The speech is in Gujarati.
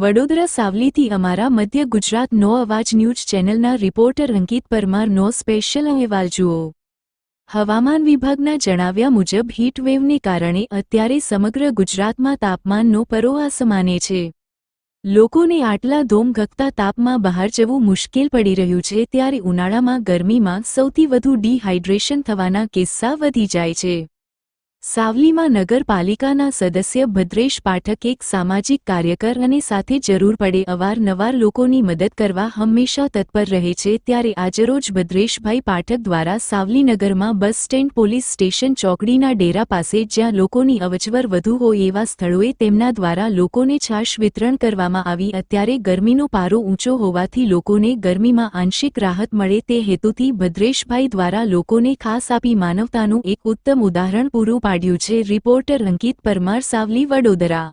વડોદરા સાવલીથી અમારા મધ્ય ગુજરાત નો અવાજ ન્યૂઝ ચેનલના રિપોર્ટર અંકિત પરમારનો સ્પેશિયલ અહેવાલ જુઓ. હવામાન વિભાગના જણાવ્યા મુજબ હીટવેવને કારણે અત્યારે સમગ્ર ગુજરાતમાં તાપમાનનો પરો આસમાને છે. લોકોને આટલા ધોમઘકતા તાપમાં બહાર જવું મુશ્કેલ પડી રહ્યું છે ત્યારે ઉનાળામાં ગરમીમાં સૌથી વધુ ડિહાઇડ્રેશન થવાના કિસ્સા વધી જાય છે. સાવલીમાં નગરપાલિકાના સદસ્ય ભદ્રેશ પાઠક એક સામાજિક કાર્યકર અને સાથે જરૂર પડે અવારનવાર લોકોની મદદ કરવા હંમેશા તત્પર રહે છે ત્યારે આજરોજ ભદ્રેશભાઈ પાઠક દ્વારા સાવલીનગરમાં બસ સ્ટેન્ડ પોલીસ સ્ટેશન ચોકડીના ડેરા પાસે જ્યાં લોકોની અવજવર વધુ હોય એવા સ્થળોએ તેમના દ્વારા લોકોને છાશ વિતરણ કરવામાં આવી અત્યારે ગરમીનો પારો ઊંચો હોવાથી લોકોને ગરમીમાં આંશિક રાહત મળે તે હેતુથી ભદ્રેશભાઈ દ્વારા લોકોને ખાસ આપી માનવતાનું એક ઉત્તમ ઉદાહરણ પૂરું પાડ્યું છે. રિપોર્ટર અંકિત પરમાર સાવલી વડોદરા.